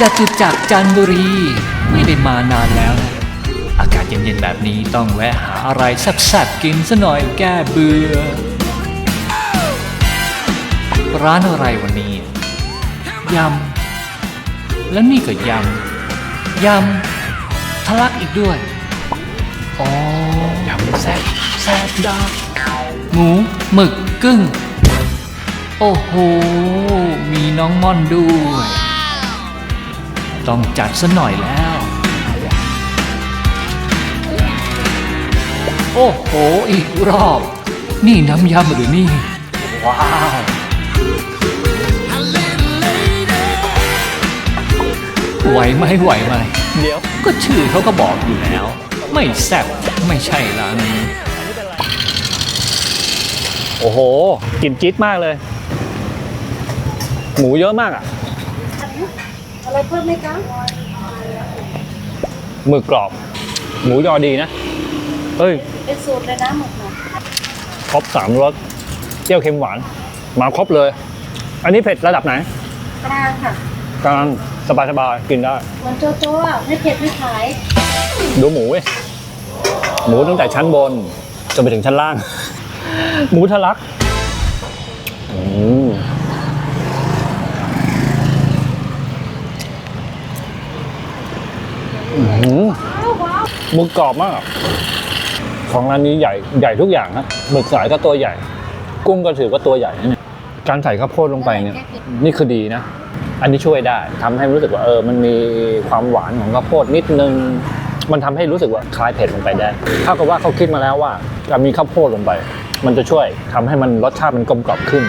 จตุจักรจันบุรี ไม่ได้มานานแล้วนะอากาศเย็นๆแบบนี้ต้องแวะหาอะไรแซ่บๆกินซะหน่อยแก้เบื่อ ร้านอะไรวันนี้ ยำ แล้วนี่ก็ยำ ยำทะลักอีกด้วยอ๋อยำแซ่บแซ่บดาหมูหมึกกึ้ง โอ้โห มีน้องม่อนด้วย ต้องจัดซะหน่อยแล้ว โอ้โห อีกรอบ นี่น้ำยำหรือนี่ ว้าวไหวไหมไหวไหมเดี๋ยว ก็ชื่อเขาก็บอกอยู่แล้ว ไม่แซ่บไม่ใช่ร้านนี้โอ้โหกลิ่นจี๊ดมากเลย หมูเยอะมากอะ อะไรเพิ่มไหมคะหมึกกรอบ หมูยอดีนะเฮ้ย เป็นสูตรเลยนะหมึกหน่อยครบสามรสเปรี้ยวเค็มหวาน มาครบเลย อันนี้เผ็ดระดับไหนกลางค่ะกลางสบายสบายๆกินได้ เหมือนโจโจ้อะไม่เผ็ดไม่ขาย ดูหมูเว้ยหมูตั้งแต่ชั้นบนจนไปถึงชั้นล่าง หมูทะลักอืมอื้อหือ หมึกกรอบมาก ของร้านนี้ใหญ่ใหญ่ทุกอย่างนะหมึกสายก็ตัวใหญ่ กุ้งก็ถือว่าตัวใหญ่นะเนี่ยการใส่ข้าวโพดลงไปเนี่ย นี่คือดีนะ อันนี้ช่วยได้ทำให้รู้สึกว่าเออ มันมีความหวานของข้าวโพดนิดนึง มันทำให้รู้สึกว่าคลายเผ็ดลงไปได้ถ้ากับว่าเขาคิดมาแล้วว่าจะมีข้าวโพดลงไป มันจะช่วยทำให้มันรสชาติมันกลมกล่อมขึ้น